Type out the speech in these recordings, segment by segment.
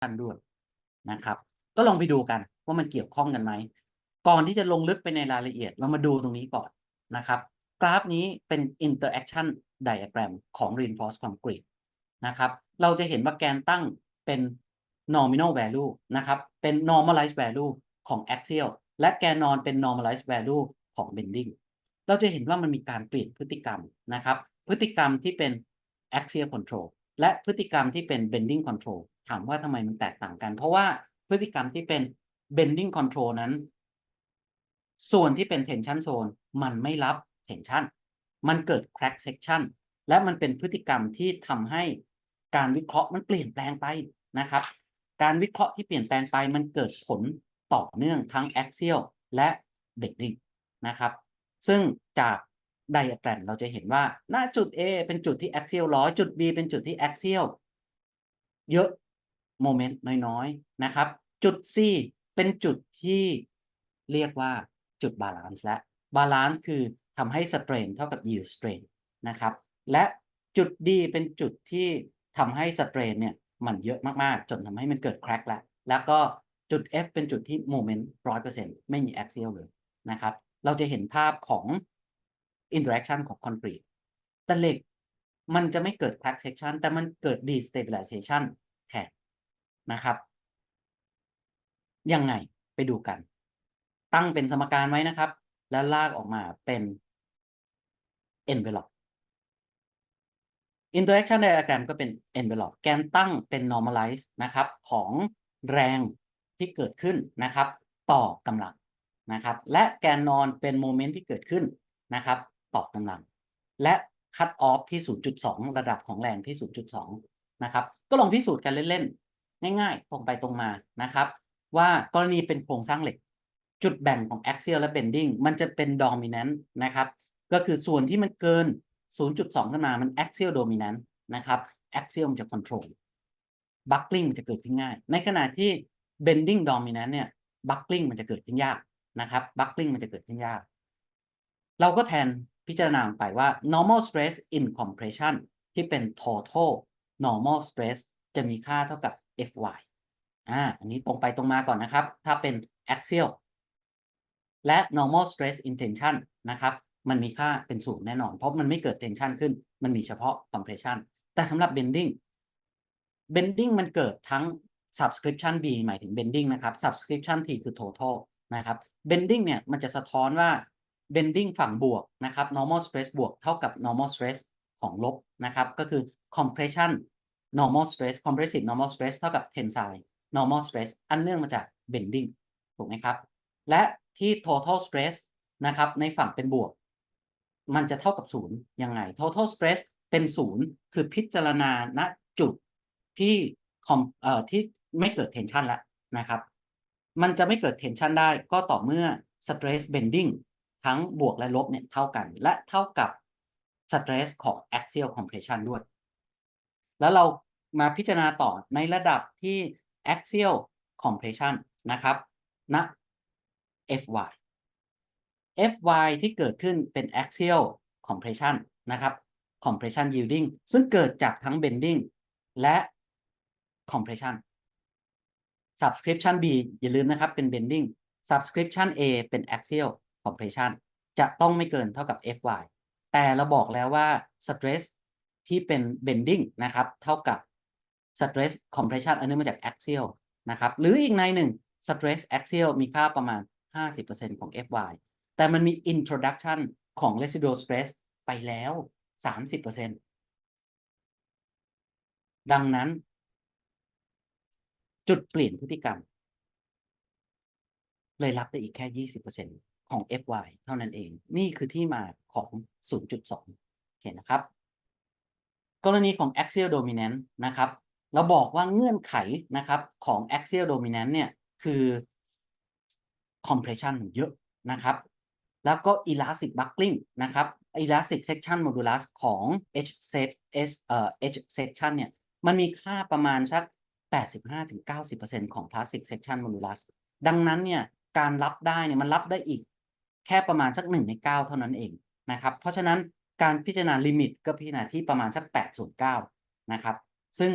ท่านด้วยนะครับ ก็ลองไปดูกันว่ามันเกี่ยวข้องกันไหม ก่อนที่จะลงลึกไปในรายละเอียด เรามาดูตรงนี้ก่อนนะครับ กราฟนี้เป็น interaction diagram ของ reinforced concrete นะครับ เราจะเห็นว่าแกนตั้งเป็น nominal value นะครับ เป็น normalized value ของ axial และแกนนอนเป็น normalized value ของ bending เราจะเห็นว่ามันมีการเปลี่ยนพฤติกรรมนะครับ พฤติกรรมที่เป็น axial control และพฤติกรรมที่เป็น bending control ถามว่าทำไมมันแตกต่างกัน เพราะว่าพฤติกรรมที่เป็น bending control นั้น ส่วนที่เป็น tension zone มันไม่รับ tension มันเกิด crack section และมันเป็นพฤติกรรมที่ทำให้การวิเคราะห์มันเปลี่ยนแปลงไปนะครับ การวิเคราะห์ที่เปลี่ยนแปลงไปมันเกิดผลต่อเนื่องทั้ง axial และ bending นะครับ ซึ่งจากไดอะแกรมเราจะเห็นว่า หน้าจุด A เป็นจุดที่ axial ร้อยจุด B เป็นจุดที่ axial เยอะ โมเมนต์น้อยๆนะครับ จุด C เป็นจุดที่เรียกว่าจุดบาลานซ์และบาลานซ์คือทำให้ strain เท่ากับ yield strain นะครับ และจุด D เป็นจุดที่ทำให้ strain เนี่ยมันเยอะมากๆ จนทำให้มันเกิด crack แล้วแล้วก็จุด F เป็นจุดที่โมเมนต์100%ไม่มี axial เลยนะครับ เราจะเห็นภาพของ interaction ของคอนกรีตแต่เหล็กมันจะไม่เกิด crack section แต่มันเกิด destabilization นะครับ ยังไงไปดูกัน ตั้งเป็นสมการไว้นะครับ แล้วลากออกมาเป็น envelope interaction diagram ก็เป็น envelope แกนตั้งเป็น normalize นะครับ ของแรงที่เกิดขึ้นนะครับ ต่อกำลังนะครับ และแกนนอนเป็นโมเมนต์ที่เกิดขึ้นนะครับ ต่อกำลัง และ cut off ที่ 0.2 ระดับของแรงที่ 0.2 นะครับ ก็ลองพิสูจน์กันเล่น ง่ายๆ ตรงไปตรงมานะครับ ว่ากรณีเป็นโครงสร้างเหล็ก จุดแบ่งของ axial และ bending มันจะเป็น dominant นะครับ ก็คือส่วนที่มันเกิน 0.2 ขึ้นมามัน axial dominant นะครับ axial มันจะ control buckling มันจะเกิดขึ้นง่าย ในขณะที่ bending dominant เนี่ย buckling มันจะเกิดขึ้นยากนะครับ buckling มันจะเกิดขึ้นยาก เราก็แทนพิจารณาไปว่า normal stress in compression ที่เป็น total normal stress จะมีค่าเท่ากับ Fy อ่าอันนี้ตรงไปตรงมาก่อนนะครับ ถ้าเป็น axial และ normal stress in tension นะครับ มันมีค่าเป็นศูนย์แน่นอน เพราะมันไม่เกิด tension ขึ้น มันมีเฉพาะ compression แต่สำหรับ bending bending มันเกิดทั้ง subscription B หมายถึง bending นะครับ subscription T คือ total นะครับ bending เนี่ยมันจะสะท้อนว่า bending ฝั่งบวกนะครับ normal stress บวกเท่ากับ normal stress ของลบนะครับ ก็คือ compression normal stress compressive normal stress เท่ากับ tensile normal stress อันเนื่องมาจาก bending ถูกไหมครับ และที่ total stress นะครับ ในฝั่งเป็นบวก มันจะเท่ากับศูนย์ยังไง total stress เป็นศูนย์คือพิจารณาณจุดที่คอมเอ่อที่ไม่เกิด tension แล้วนะครับ มันจะไม่เกิด tension ได้ก็ต่อเมื่อ stress bending ทั้งบวกและลบเนี่ยเท่ากัน และเท่ากับ stress ของ axial compression ด้วย แล้วเรามาพิจารณาต่อในระดับที่ axial compression นะครับณ Fy Fy ที่เกิดขึ้นเป็น axial compression นะครับ compression yielding ซึ่งเกิดจากทั้ง bending และ compression subscription B อย่าลืมนะครับเป็น bending subscription A เป็น axial compression จะต้องไม่เกินเท่ากับ Fy แต่เราบอกแล้วว่า stress ที่เป็น bending นะครับ เท่ากับ stress compression อันนี้มาจาก axial นะครับ หรืออีกในหนึ่ง stress axial มีค่าประมาณ 50%ของ Fy แต่มันมี introduction ของ residual stress ไปแล้ว 30%ดังนั้น จุดเปลี่ยนพฤติกรรม เลยรับได้อีกแค่ 20%ของ Fy เท่านั้นเอง นี่คือที่มาของ 0.2เห็นนะครับ กรณีของ axial dominant นะครับเราบอกว่าเงื่อนไขนะครับของ axial dominant เนี่ยคือ compression เยอะนะครับ แล้วก็ elastic buckling นะครับ elastic section modulus ของ H set H เอ่อ H section เนี่ยมันมีค่าประมาณสัก 85-90%ของ plastic section modulus ดังนั้นเนี่ยการรับได้เนี่ยมันรับได้อีกแค่ประมาณสัก1ใน 9 เท่านั้นเองนะครับ เพราะฉะนั้น การพิจารณาลิมิตก็พิจารณาที่ประมาณสัก8ส่วน9นะครับ ซึ่ง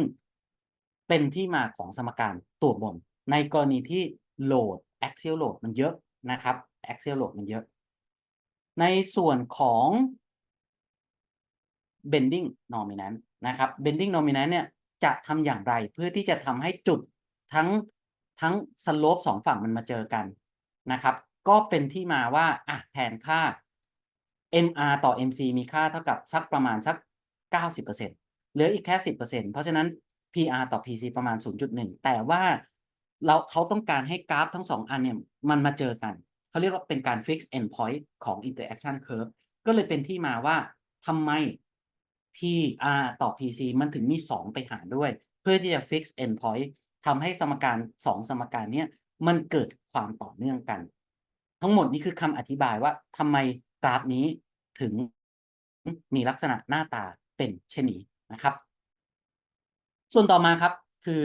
เป็นที่มาของสมการตัวบน ในกรณีที่โหลด axial load มันเยอะนะครับ axial load มันเยอะ ในส่วนของ bending dominant นะครับ bending dominant เนี่ยจะทำอย่างไรเพื่อที่จะทำให้จุดทั้งทั้ง slope สองฝั่งมันมาเจอกันนะครับ ก็เป็นที่มาว่าอะแทนค่า mr ต่อ mc มีค่าเท่ากับสักประมาณสัก 90%เหลืออีกแค่ 10%เพราะฉะนั้น pr ต่อ pc ประมาณ 0.1 แต่ว่าเราเขาต้องการให้กราฟทั้งสองอันเนี่ยมันมาเจอกัน เขาเรียกว่าเป็นการ fix endpoint ของ interaction curve ก็เลยเป็นที่มาว่าทำไม PR ต่อ PC มันถึงมี 2 ไปหารด้วย เพื่อที่จะ fix endpoint ทำให้สมการ 2 สมการเนี้ยมันเกิดความต่อเนื่องกัน ทั้งหมดนี้คือคำอธิบายว่าทำไมกราฟนี้ ถึงมีลักษณะหน้าตาเป็นเช่นนี้นะครับ ส่วนต่อมาครับคือ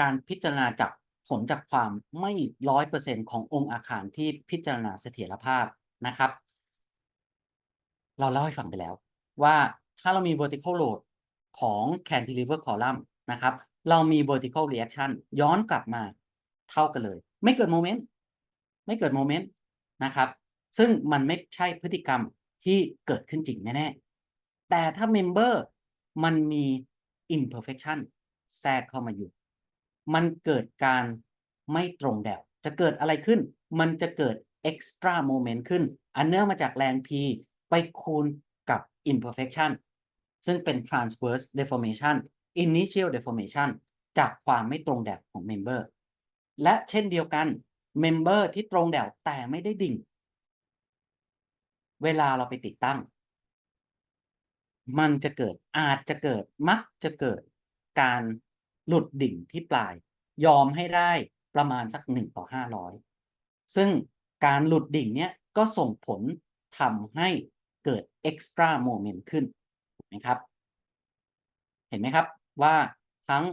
การพิจารณาจากผลจากความไม่ร้อยเปอร์เซ็นขององค์อาคารที่พิจารณาเสถียรภาพนะครับ เราเล่าให้ฟังไปแล้ว ว่าถ้าเรามี vertical load ของ cantilever column นะครับ เรามี vertical reaction ย้อนกลับมาเท่ากันเลย ไม่เกิดโมเมนต์ไม่เกิดโมเมนต์นะครับ ซึ่งมันไม่ใช่พฤติกรรม ที่เกิดขึ้นจริงแน่ๆแต่ถ้า member มันมี imperfection แทรกเข้ามาอยู่ มันเกิดการไม่ตรงแดวจะเกิดอะไรขึ้น มันจะเกิด extra moment ขึ้น อันเนื่องมาจากแรง P ไปคูณกับ imperfection ซึ่งเป็น transverse deformation initial deformation จากความไม่ตรงแดวของ member และเช่นเดียวกัน member ที่ตรงแดวแต่ไม่ได้ดิ่ง เวลาเราไปติดตั้ง มันจะเกิดอาจจะเกิดมักจะเกิดการหลุดดิ่งที่ปลาย ยอมให้ได้ประมาณสักหนึ่งต่อห้าร้อยซึ่งการหลุดดิ่งเนี้ยก็ส่งผลทำให้เกิด extra moment ขึ้นนะครับ เห็นไหมครับว่าทั้ง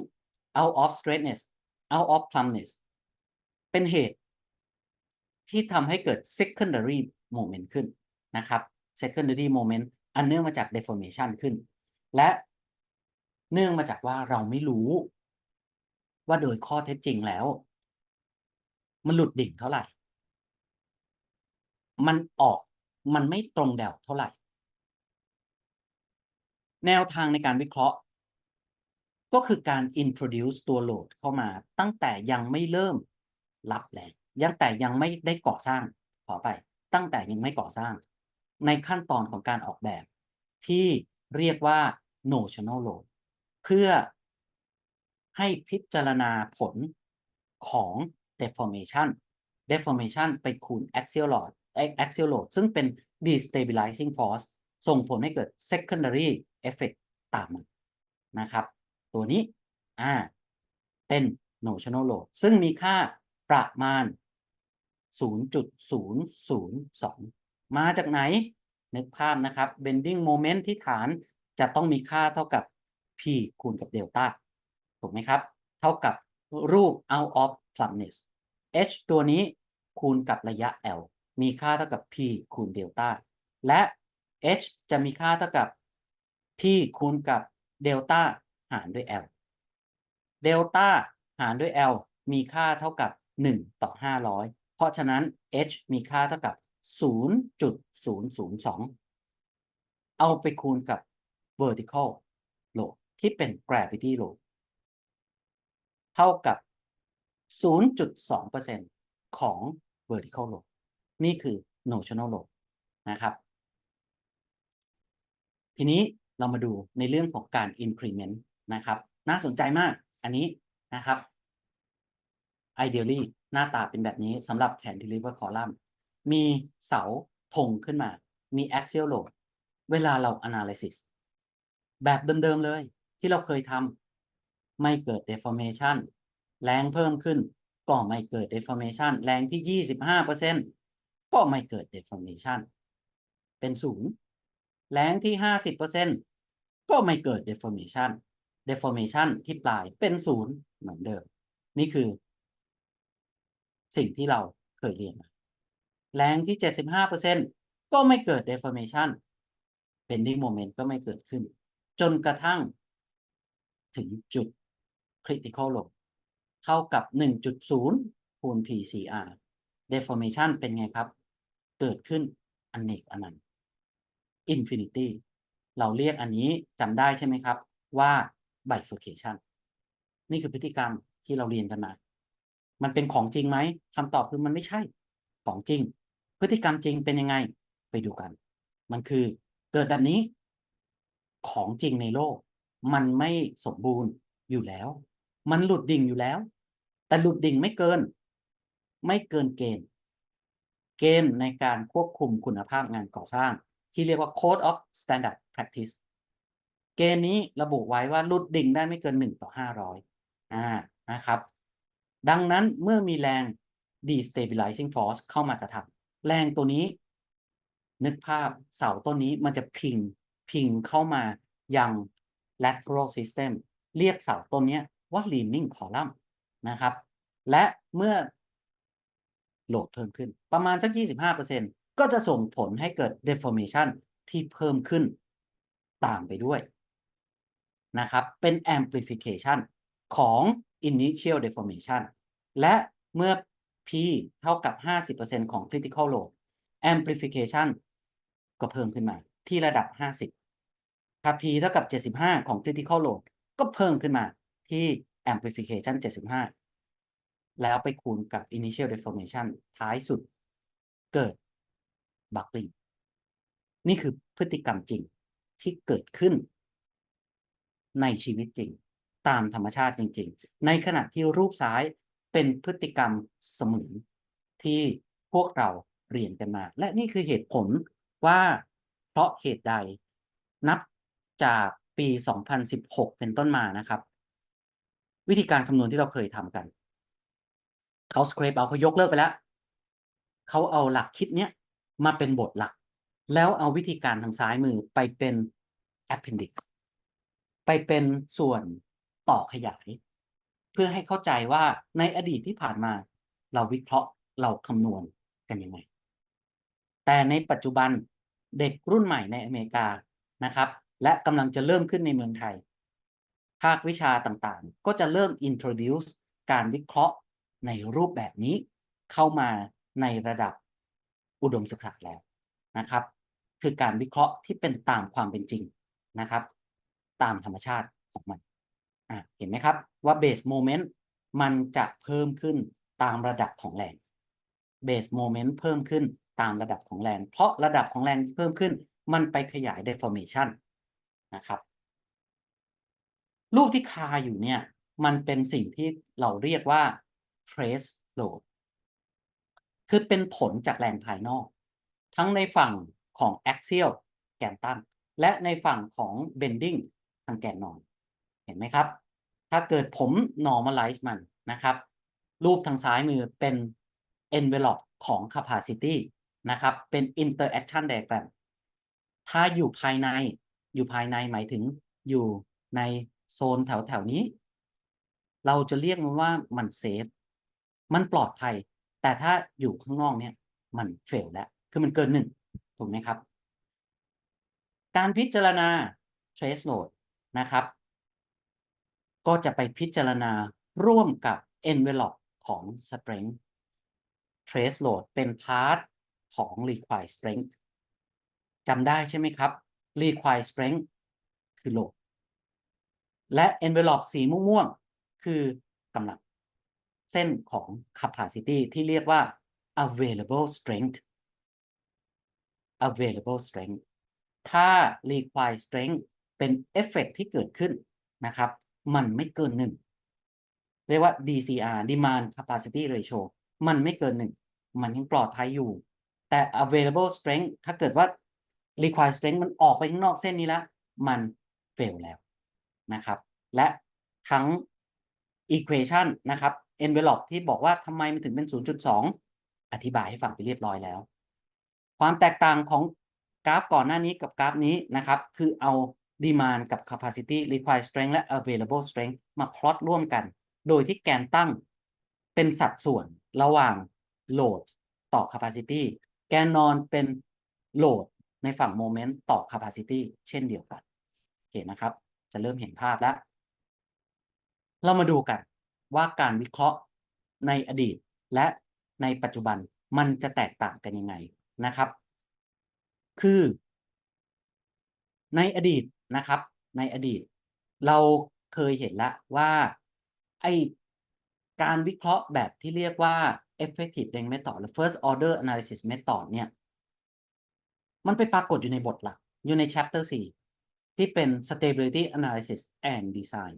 out of straightness out of plumpness เป็นเหตุที่ทำให้เกิด secondary moment ขึ้น นะครับ secondary moment อันเนื่องมาจาก deformation ขึ้น และเนื่องมาจากว่าเราไม่รู้ ว่าโดยข้อเท็จจริงแล้ว มันหลุดดิ่งเท่าไหร่ มันออกมันไม่ตรงแดวเท่าไหร่ แนวทางในการวิเคราะห์ ก็คือการ introduce ตัวโหลดเข้ามาตั้งแต่ยังไม่เริ่มรับแรงยังแต่ยังไม่ได้ก่อสร้างขอไป ตั้งแต่ยังไม่ก่อสร้าง ในขั้นตอนของการออกแบบ ที่เรียกว่า notional load เพื่อให้พิจารณาผลของ deformation deformation ไปคูณ axial load axial load ซึ่งเป็น destabilizing force ส่งผลให้เกิด secondary effect ตามมานะครับ ตัวนี้อ่าเป็น notional load ซึ่งมีค่าประมาณ 0.002 มาจากไหน นึกภาพนะครับ bending moment ที่ฐานจะต้องมีค่าเท่ากับ p คูณกับเดลต้าถูกไหมครับ เท่ากับรูป out of plumpness h ตัวนี้คูณกับระยะ l มีค่าเท่ากับ p คูณเดลต้าและ h จะมีค่าเท่ากับ p คูณกับเดลต้าหารด้วย l เดลต้าหารด้วย l มีค่าเท่ากับ 1 ต่อ 500 เพราะฉะนั้น h มีค่าเท่ากับ 0.002 เอาไปคูณกับ vertical load ที่เป็น gravity load เท่ากับ 0.2%ของ vertical load นี่คือ notional load นะครับ ทีนี้เรามาดูในเรื่องของการ increment นะครับ น่าสนใจมากอันนี้นะครับ ideally หน้าตาเป็นแบบนี้สำหรับ cantilever column มีเสาธงขึ้นมา มี axial load เวลาเรา analysis แบบเดิมๆเลยที่เราเคยทำไม่เกิด deformation แรงเพิ่มขึ้น ก็ไม่เกิด deformation แรงที่ 25%ก็ไม่เกิด deformation เป็นศูนย์แรงที่ 50%ก็ไม่เกิด deformation deformation ที่ปลายเป็นศูนย์เหมือนเดิม นี่คือ สิ่งที่เราเคยเรียนมา แรงที่ 75%ก็ไม่เกิด deformation bending moment ก็ไม่เกิดขึ้น จนกระทั่ง ถึงจุด critical load เท่ากับ 1.0 คูณ PCR deformation เป็นไงครับ เกิดขึ้นอเนกอนันต์ infinity เราเรียกอันนี้จำได้ใช่ไหมครับ ว่า bifurcation นี่คือพฤติกรรมที่เราเรียนกันมา มันเป็นของจริงไหมคำตอบคือมันไม่ใช่ของจริง พฤติกรรมจริงเป็นยังไงไปดูกัน มันคือเกิดแบบนี้ของจริงในโลก มันไม่สมบูรณ์อยู่แล้ว มันหลุดดิ่งอยู่แล้ว แต่หลุดดิ่งไม่เกิน ไม่เกินเกณฑ์ เกณฑ์ในการควบคุมคุณภาพงานก่อสร้าง ที่เรียกว่า Code of Standard Practice เกณฑ์นี้ระบุไว้ว่าหลุดดิ่งได้ไม่เกิน 1 ต่อ 500อ่านะครับ ดังนั้นเมื่อมีแรง destabilizing force เข้ามากระทำ แรงตัวนี้ นึกภาพเสาต้นนี้มันจะพิงพิงเข้ามายัง lateral system เรียกเสาต้นนี้ว่า leaning column นะครับ และเมื่อโหลดเพิ่มขึ้น ประมาณสัก 25%ก็จะส่งผลให้เกิด deformation ที่เพิ่มขึ้นตามไปด้วยนะครับ เป็น amplification ของ initial deformation และเมื่อ P เท่ากับ 50%ของ critical load amplification ก็เพิ่มขึ้นมาที่ระดับ 50 ถ้า P เท่ากับ 75 ของ critical load ก็เพิ่มขึ้นมาที่ amplification 75 แล้วไปคูณกับ initial deformation ท้ายสุดเกิด buckling นี่คือพฤติกรรมจริงที่เกิดขึ้น ในชีวิตจริง ตามธรรมชาติจริง ๆ ในขณะที่รูปซ้าย เป็นพฤติกรรมเสมือนที่พวกเราเรียนกันมา และนี่คือเหตุผลว่าเพราะเหตุใดนับจากปี 2016 เป็นต้นมานะครับ วิธีการคำนวณที่เราเคยทำกันเขาสครปเอาเขายกเลิกไปแล้วเขาเอาหลักคิดเนี้ยมาเป็นบทหลัก แล้วเอาวิธีการทางซ้ายมือไปเป็น appendix ไปเป็นส่วนต่อขยาย เพื่อให้เข้าใจว่าในอดีตที่ผ่านมา เราวิเคราะห์เราคำนวณกันยังไง แต่ในปัจจุบันเด็กรุ่นใหม่ในอเมริกานะครับ และกำลังจะเริ่มขึ้นในเมืองไทย ภาควิชาต่างๆ ก็จะเริ่ม introduce การวิเคราะห์ในรูปแบบนี้เข้ามาในระดับอุดมศึกษาแล้วนะครับ คือการวิเคราะห์ที่เป็นตามความเป็นจริงนะครับ ตามธรรมชาติของมัน อะเห็นไหมครับว่า base moment มันจะเพิ่มขึ้นตามระดับของแรง base moment เพิ่มขึ้นตามระดับของแรงเพราะระดับของแรงที่เพิ่มขึ้น มันไปขยาย deformation นะครับ ลูกที่คาอยู่เนี่ย มันเป็นสิ่งที่เราเรียกว่า trace load คือเป็นผลจากแรงภายนอก ทั้งในฝั่งของ axial แกนตั้ง และในฝั่งของ bending ทางแกนนอน เห็นไหมครับ ถ้าเกิดผม normalize มันนะครับ รูปทางซ้ายมือเป็น envelope ของ capacity นะครับ เป็น interaction diagram ถ้าอยู่ภายใน อยู่ภายในหมายถึงอยู่ในโซนแถวแถวนี้ เราจะเรียกมันว่ามันเซฟ มันปลอดภัย แต่ถ้าอยู่ข้างนอกเนี่ย มันเฟลแล้ว คือมันเกินหนึ่ง ถูกไหมครับ การพิจารณา trace load นะครับ ก็จะไปพิจารณาร่วมกับ envelope ของ strength trace load เป็นพาร์ทของ required strength จำได้ใช่ไหมครับ required strength คือโหลดและ envelope สีม่วงๆคือกำลัง เส้นของ capacity ที่เรียกว่า available strength available strength ถ้า required strength เป็นเอฟเฟกที่เกิดขึ้นนะครับ มันไม่เกินหนึ่งเรียกว่า DCR demand capacity ratio มันไม่เกินหนึ่งมันยังปลอดภัยอยู่ แต่ available strength ถ้าเกิดว่า required strength มันออกไปข้างนอกเส้นนี้แล้ว มัน fail แล้วนะครับ และทั้ง equation นะครับ envelope ที่บอกว่าทำไมมันถึงเป็น 0.2 อธิบายให้ฟังไปเรียบร้อยแล้ว ความแตกต่างของกราฟก่อนหน้านี้กับกราฟนี้นะครับ คือเอา demand กับ capacity required strength และ available strength มาพลอตร่วมกัน โดยที่แกนตั้งเป็นสัดส่วนระหว่าง load ต่อ capacity แกนนอนเป็น load ในฝั่ง moment ต่อ capacity เช่นเดียวกัน โอเคนะครับ จะเริ่มเห็นภาพแล้ว เรามาดูกันว่าการวิเคราะห์ในอดีตและในปัจจุบันมันจะแตกต่างกันยังไงนะครับ คือ ในอดีต นะครับ ในอดีต เราเคยเห็นแล้วว่าไอการวิเคราะห์แบบที่เรียกว่า effective rank method หรือ first order analysis method เนี่ย มันไปปรากฏอยู่ในบทหลัก อยู่ใน chapter 4 ที่เป็น stability analysis and design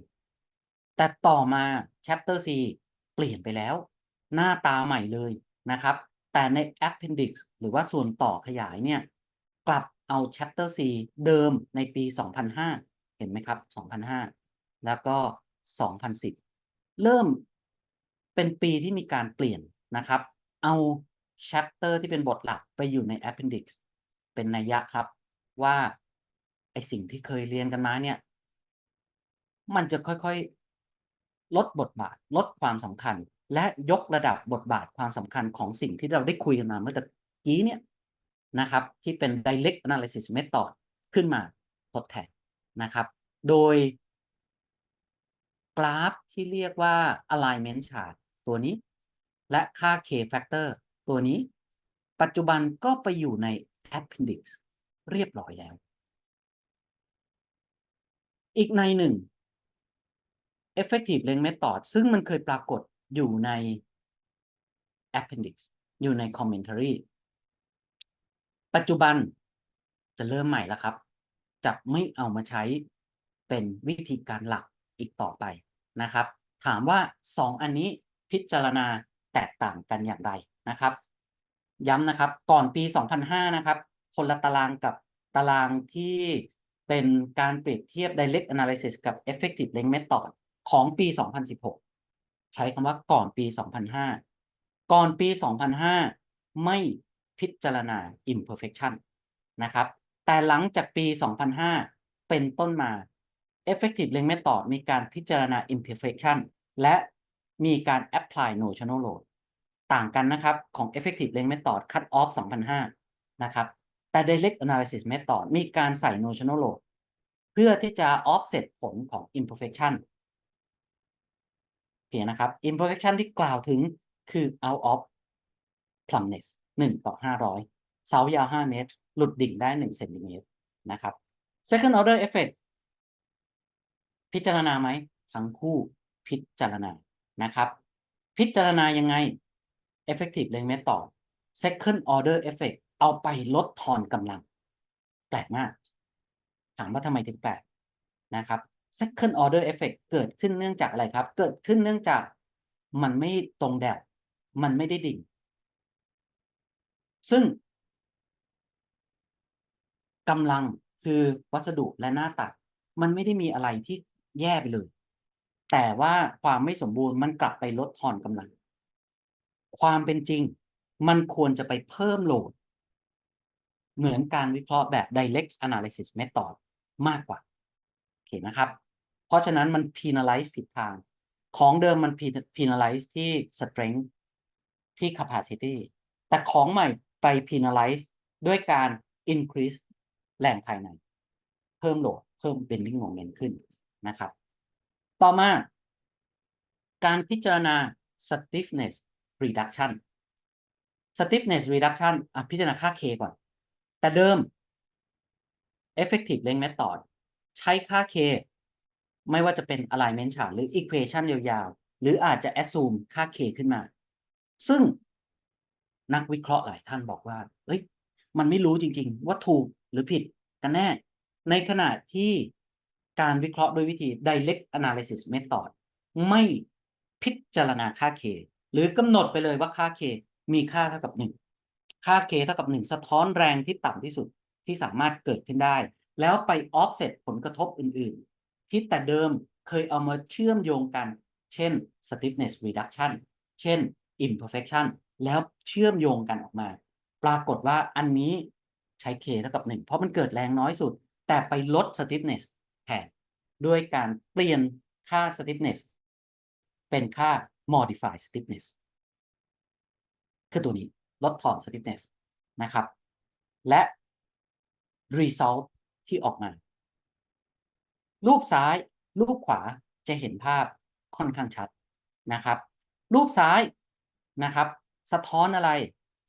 แต่ต่อมา chapter 4 เปลี่ยนไปแล้ว หน้าตาใหม่เลยนะครับ แต่ใน appendix หรือว่าส่วนต่อขยายเนี่ย กลับ เอา chapter 4 เดิมในปี 2005 เห็นไหมครับ 2005 แล้วก็ 2010 เริ่มเป็นปีที่มีการเปลี่ยนนะครับ เอา chapter ที่เป็นบทหลักไปอยู่ใน appendix เป็นนัยยะครับว่าไอสิ่งที่เคยเรียนกันมาเนี่ย มันจะค่อยๆ ลดบทบาท ลดความสำคัญ และยกระดับบทบาทความสำคัญของสิ่งที่เราได้คุยกันมาเมื่อตะกี้เนี่ย นะครับ ที่เป็น direct analysis method ขึ้นมาทดแทนนะครับ โดยกราฟที่เรียกว่า alignment chart ตัวนี้ และค่า k factor ตัวนี้ ปัจจุบันก็ไปอยู่ใน appendix เรียบร้อยแล้ว อีกในหนึ่ง effective rank method ซึ่งมันเคยปรากฏอยู่ใน appendix อยู่ใน commentary ปัจจุบันจะเริ่มใหม่แล้วครับ จะไม่เอามาใช้เป็นวิธีการหลักอีกต่อไปนะครับ ถามว่า 2 อันนี้พิจารณาแตกต่างกันอย่างไรนะครับ ย้ำนะครับก่อนปี 2005 นะครับ คนละตารางกับตารางที่เป็นการเปรียบเทียบ direct analysis กับ effective rank method ของปี 2016 ใช้คำว่าก่อนปี 2005 ก่อนปี 2005 ไม่ พิจารณา imperfection นะครับ แต่หลังจากปี 2005 เป็นต้นมา effective rank method มีการพิจารณา imperfection และมีการ apply notional load ต่างกันนะครับของ effective rank method cut off 2005 นะครับ แต่ direct analysis method มีการใส่ notional load เพื่อที่จะ offset ผลของ imperfection เพียงนะครับ imperfection ที่กล่าวถึงคือ out of plumpness 1 ต่อ 500 เสายาว 5 เมตร หลุดดิ่งได้ 1 เซนติเมตรนะครับ second order effect พิจารณาไหมทั้งคู่พิจารณานะครับ พิจารณายังไง effective range method second order effect เอาไปลดทอนกำลัง แปลกมาก ถามว่าทำไมถึงแปลกนะครับ second order effect เกิดขึ้นเนื่องจากอะไรครับ เกิดขึ้นเนื่องจากมันไม่ตรงแดดมันไม่ได้ดิ่ง ซึ่งกำลังคือวัสดุและหน้าตัด มันไม่ได้มีอะไรที่แย่ไปเลย แต่ว่าความไม่สมบูรณ์มันกลับไปลดทอนกำลัง ความเป็นจริง มันควรจะไปเพิ่มโหลด เหมือนการวิเคราะห์แบบ direct analysis method มากกว่าโอเคนะครับ เพราะฉะนั้นมัน penalize ผิดทาง ของเดิมมัน penalize ที่ strength ที่ capacity แต่ของใหม่ ไป penalize ด้วยการ increase แรงภายใน เพิ่มโหลด เพิ่ม bending moment ขึ้นนะครับ ต่อมา การพิจารณา stiffness reduction stiffness reduction อะพิจารณาค่า K ก่อน แต่เดิม effective range method ใช้ค่า K ไม่ว่าจะเป็น alignment chart หรือ equation ยาวๆ หรืออาจจะ assume ค่า K ขึ้นมา ซึ่ง นักวิเคราะห์หลายท่านบอกว่า เอ้ย มันไม่รู้จริง ๆ ว่าถูกหรือผิดกันแน่ ในขณะที่การวิเคราะห์ด้วยวิธี direct analysis method ไม่พิจารณาค่า K หรือกำหนดไปเลยว่าค่า K มีค่าเท่ากับ 1 ค่า K เท่ากับ 1 สะท้อนแรงที่ต่ำที่สุดที่สามารถเกิดขึ้นได้ แล้วไป offset ผลกระทบอื่นๆ ที่แต่เดิมเคยเอามาเชื่อมโยงกัน เช่น stiffness reduction เช่น imperfection แล้วเชื่อมโยงกันออกมา ปรากฏว่าอันนี้ใช้ K เท่ากับ 1 เพราะมันเกิดแรงน้อยสุด แต่ไปลด stiffness แทนด้วยการเปลี่ยนค่า stiffness เป็นค่า modify stiffness คือตัวนี้ลดทอน stiffness นะครับ และ result ที่ออกมา รูปซ้าย รูปขวาจะเห็นภาพค่อนข้างชัดนะครับ รูปซ้ายนะครับ สะท้อนอะไร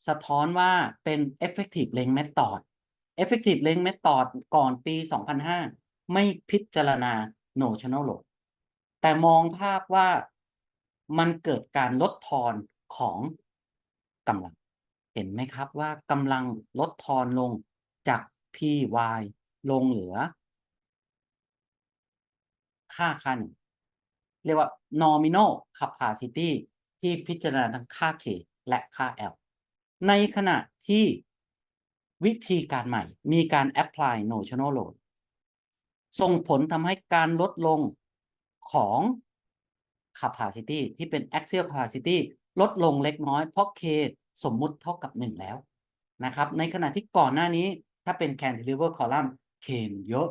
สะท้อนว่าเป็น effective length method effective length method ก่อนปี 2005 ไม่พิจารณา notional load แต่มองภาพว่ามันเกิดการลดทอนของกำลัง เห็นไหมครับว่ากำลังลดทอนลงจาก py ลงเหลือ ค่าค่าหนึ่งเรียกว่า nominal capacity ที่พิจารณาทั้งค่า k และค่า l ในขณะที่วิธีการใหม่มีการ apply notional load ส่งผลทำให้การลดลงของ capacity ที่เป็น axial capacity ลดลงเล็กน้อยเพราะ k สมมุติเท่ากับ 1 แล้วนะครับ ในขณะที่ก่อนหน้านี้ถ้าเป็น cantilever column k เยอะ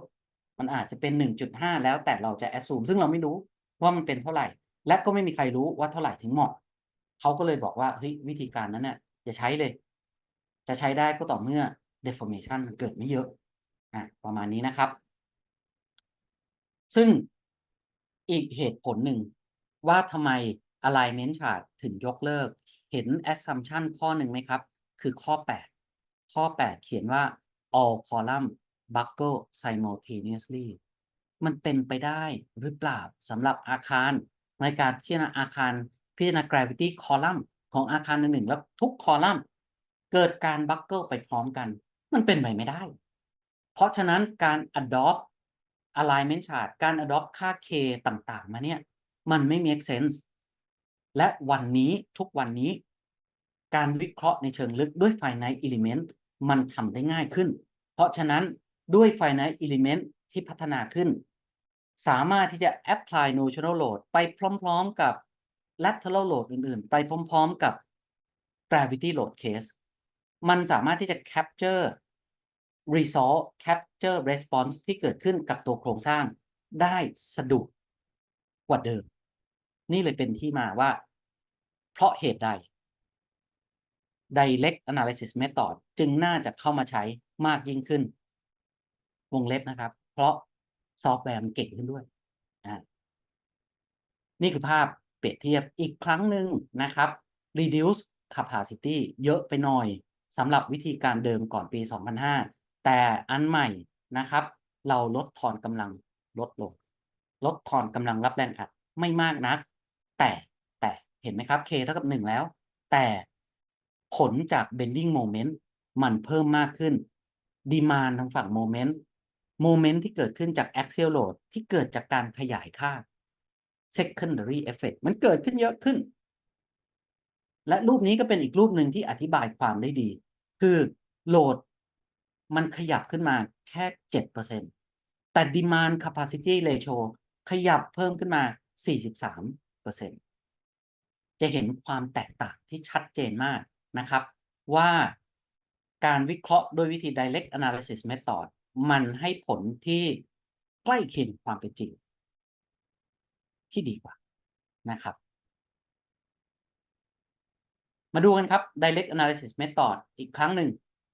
มันอาจจะเป็น 1.5 แล้วแต่เราจะ assume ซึ่งเราไม่รู้ว่ามันเป็นเท่าไหร่ และก็ไม่มีใครรู้ว่าเท่าไหร่ถึงเหมาะ เขาก็เลยบอกว่าเฮ้ยวิธีการนั้นเนี่ยอย่าใช้เลย จะใช้ได้ก็ต่อเมื่อ deformation มันเกิดไม่เยอะอะประมาณนี้นะครับ ซึ่งอีกเหตุผลหนึ่งว่าทำไม alignment chart ถึงยกเลิก เห็น assumption ข้อหนึ่งไหมครับ คือข้อ 8 ข้อ 8 เขียนว่า all column buckle simultaneously มันเป็นไปได้หรือเปล่าสำหรับอาคารในการพิจารณาอาคาร พิจารณา gravity column ของอาคารหนึ่งๆแล้วทุกคอลัมน์เกิดการบัคเกิลไปพร้อมกัน มันเป็นไปไม่ได้ เพราะฉะนั้นการ adopt alignment chart การ adopt ค่า k ต่างๆ มาเนี่ย มันไม่ make sense และวันนี้ทุกวันนี้ การวิเคราะห์ในเชิงลึกด้วย finite element มันทำได้ง่ายขึ้น เพราะฉะนั้นด้วย finite element ที่พัฒนาขึ้น สามารถที่จะ apply notional load ไปพร้อม ๆกับ lateral load อื่นๆ ไปพร้อมๆกับ gravity load case มันสามารถที่จะ capture result capture response ที่เกิดขึ้นกับตัวโครงสร้างได้สะดวกกว่าเดิม นี่เลยเป็นที่มาว่า เพราะเหตุใด direct analysis method จึงน่าจะเข้ามาใช้มากยิ่งขึ้น วงเล็บนะครับ เพราะซอฟต์แวร์มันเก่งขึ้นด้วย นี่คือภาพ รียบเทียบอีกครั้งหนึ่งนะครับ reduce capacity เยอะไปหน่อยสำหรับวิธีการเดิมก่อนปี 2005 แต่อันใหม่นะครับ เราลดทอนกำลังลดลง ลดทอนกำลังรับแรงอัดไม่มากนัก แต่แต่เห็นไหมครับ K เท่ากับ 1 แล้ว แต่ผลจาก bending moment มันเพิ่มมากขึ้น demand ทางฝั่ง moment moment ที่เกิดขึ้นจาก axial load ที่เกิดจากการขยายค่า secondary effect มันเกิดขึ้นเยอะขึ้น และรูปนี้ก็เป็นอีกรูปหนึ่งที่อธิบายความได้ดี คือโหลดมันขยับขึ้นมาแค่เจ็ดเปอร์เซ็นแต่ demand capacity ratio ขยับเพิ่มขึ้นมา 43%จะเห็นความแตกต่างที่ชัดเจนมากนะครับ ว่าการวิเคราะห์ด้วยวิธี direct analysis method มันให้ผลที่ใกล้เคียงความเป็นจริง ที่ดีกว่านะครับ มาดูกันครับ direct analysis method อีกครั้งหนึ่ง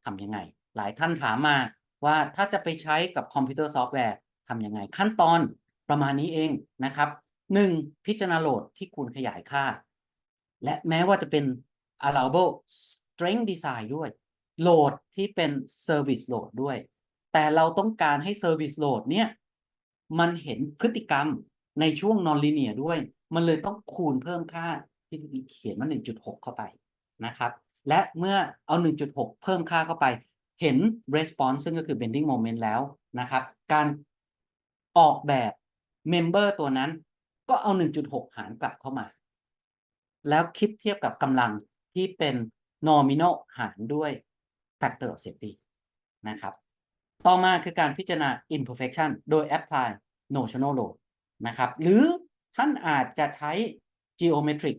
ทำยังไง หลายท่านถามมาว่าถ้าจะไปใช้กับคอมพิวเตอร์ซอฟต์แวร์ทำยังไง ขั้นตอนประมาณนี้เองนะครับ 1. พิจารณาโหลดที่คุณขยายค่า และแม้ว่าจะเป็น allowable strength design ด้วย โหลดที่เป็น service load ด้วย แต่เราต้องการให้ service load เนี่ย มันเห็นพฤติกรรม ในช่วง non-linear ด้วย มันเลยต้องคูณเพิ่มค่าที่เขียนว่า1.6 เข้าไปนะครับ และเมื่อเอา 1.6 เพิ่มค่าเข้าไป เห็น response ซึ่งก็คือ bending moment แล้วนะครับ การออกแบบ member ตัวนั้น ก็เอา 1.6 หารกลับเข้ามา แล้วคิดเทียบกับกำลังที่เป็น nominal หารด้วย factor of safety นะครับ ต่อมาคือการพิจารณา imperfection โดย apply notional load นะครับ หรือท่านอาจจะใช้ geometric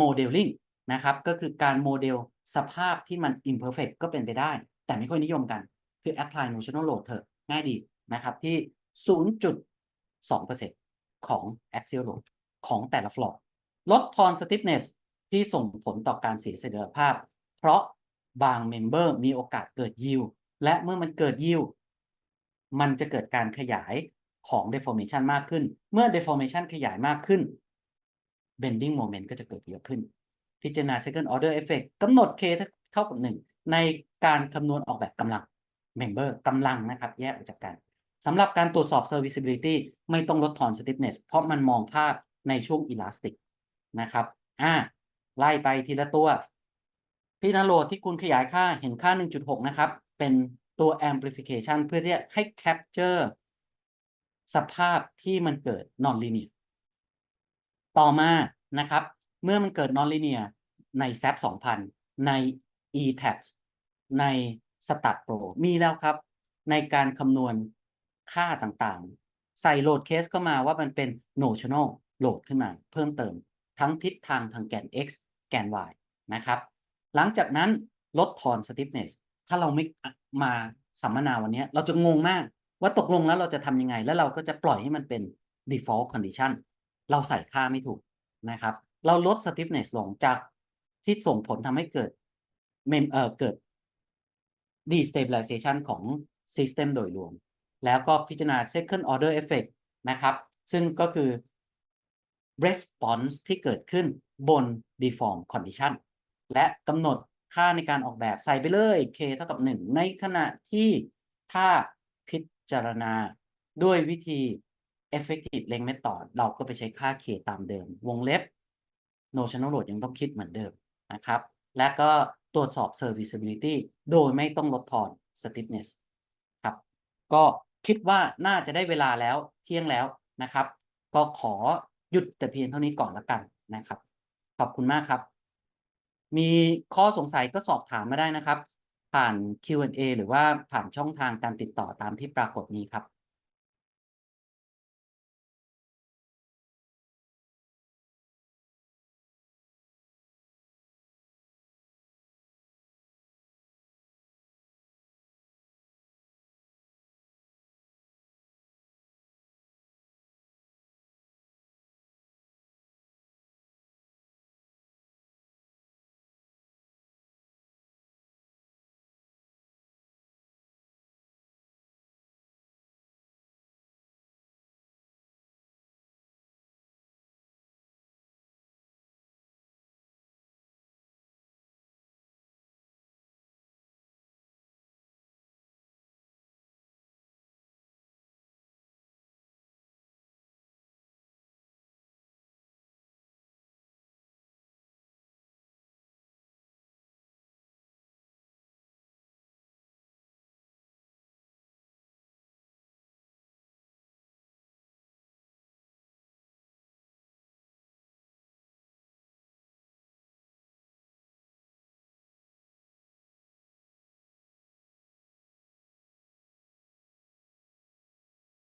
modeling นะครับ ก็คือการโมเดลสภาพที่มัน imperfect ก็เป็นไปได้ แต่ไม่ค่อยนิยมกัน คือ apply notional load เถอะง่ายดีนะครับที่ 0.2%ของ axial load ของแต่ละฟลอร์ลดทอน stiffness ที่ส่งผลต่อการเสียเสถียรภาพ เพราะบางเมมเบอร์มีโอกาสเกิดยิวและเมื่อมันเกิดยิวมันจะเกิดการขยาย ของ deformation มากขึ้น เมื่อ deformation ขยายมากขึ้น bending moment ก็จะเกิดเยอะขึ้น พิจารณา second order effect กำหนด k เท่ากับ 1 ในการคำนวณออกแบบกำลัง member กำลังนะครับ แยกออกจากกันสำหรับการตรวจสอบ serviceability ไม่ต้องลดทอน stiffness เพราะมันมองภาพในช่วง elastic นะครับอ่าไล่ไปทีละตัวพี่นาโหลดที่คุณขยายค่าเห็นค่า 1.6 นะครับ เป็นตัว amplification เพื่อที่ให้ capture สภาพที่มันเกิด non-linear ต่อมานะครับ เมื่อมันเกิด non-linear ใน SAP 2000 ใน ETAP ใน Stat Pro มีแล้วครับ ในการคำนวณค่าต่างๆ ใส่โหลดเคสเข้ามาว่ามันเป็น notional โหลดขึ้นมา เพิ่มเติมทั้งทิศทางทางแกน x แกน y นะครับ หลังจากนั้นลดทอน stiffness ถ้าเราไม่มาสัมมนาวันนี้ เราจะงงมาก ว่าตกลงแล้วเราจะทำยังไง แล้วเราก็จะปล่อยให้มันเป็น default condition เราใส่ค่าไม่ถูกนะครับ เราลด stiffness ลงจากที่ส่งผลทำให้เกิดเมมเอ่อเกิด destabilization ของ system โดยรวม แล้วก็พิจารณา second order effect นะครับ ซึ่งก็คือ response ที่เกิดขึ้นบน deform condition และกำหนดค่าในการออกแบบใส่ไปเลย k เท่ากับ 1 ในขณะที่ถ้า จารณาด้วยวิธี effective length method เราก็ไปใช้ค่า k ตามเดิม วงเล็บ notional load ยังต้องคิดเหมือนเดิมนะครับ และก็ตรวจสอบ serviceability โดยไม่ต้องลดทอน stiffness ครับ ก็คิดว่าน่าจะได้เวลาแล้วเที่ยงแล้วนะครับ ก็ขอหยุดแต่เพียงเท่านี้ก่อนละกันนะครับ ขอบคุณมากครับ มีข้อสงสัยก็สอบถามมาได้นะครับ ผ่าน Q&A หรือว่าผ่านช่องทางการติดต่อตามที่ปรากฏนี้ครับ